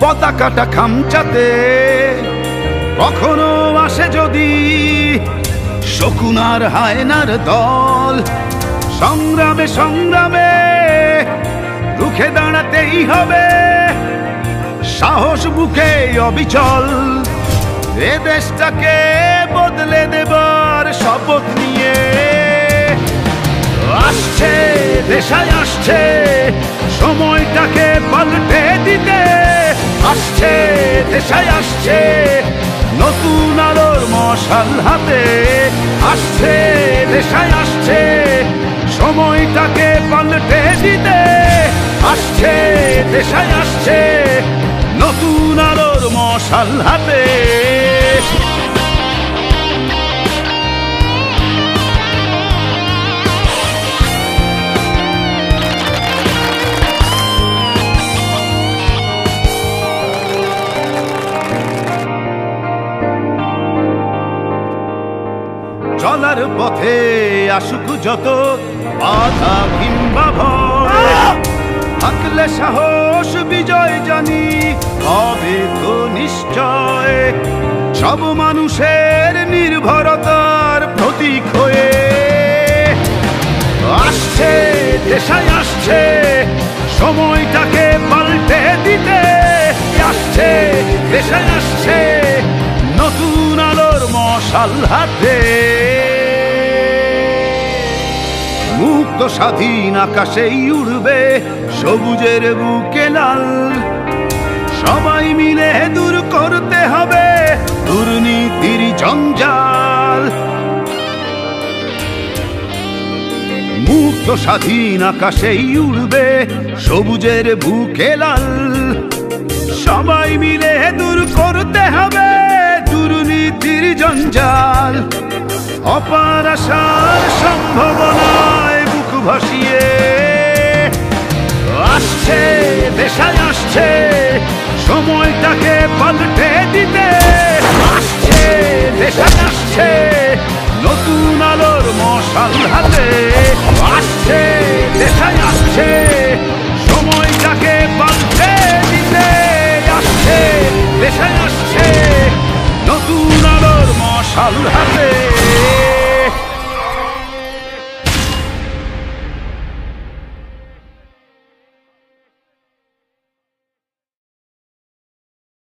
পতাকাটা খামচাতে কখনো আসে যদি শকুনার হায়নার দল। সংগ্রামে সংগ্রামে রুখে দাঁড়াতেই হবে। সাহস বুকে অবিচল। এ দেশটাকে বদলে দেবার শপথ নিয়ে। আসছে, দেশায় আসছে, সময়টাকে পাল্টে দিতে। আসছে, দেশায় আসছে, নতুন আলোর মশাল হাতে। আসছে, দেশায় আসছে, সময়টাকে পাল্টে দিতে। আসছে, দেশায় আসছে মশাল হাতে। চলার পথে আসুক যত বাধা কিংবা ভয়। থাকলে সাহস বিজয় জানি হবে তো নিশ্চয়। সব মানুষের নির্ভরতার প্রতীক হয়ে আসছে, দেশায় আসছে, সময়টাকে পাল্টে দিতে আসছে, দেশায় আসছে নতুন আলোর মশাল হাতে। মুক্ত স্বাধীন আকাশেই উড়বে সবুজের বুকে লাল। সবাই মিলে করতে হবে দুর্নীতির জঞ্জাল। মুক্ত স্বাধীন আকাশেই উড়বে সবুজের বুকে লাল। সবাই মিলে দূর করতে হবে দুর্নীতির জঞ্জাল। অপার আশার সম্ভাবনায় বুক ভাসিয়ে। আসছে, দেশায় আসছে, সময়টাকে মশাল হাতে আসছে দেখাই আসছে, সময়টাকে পাল্টে দিতে আসছে দেখাই আসছে, নতুন আলোর মশাল হাতে।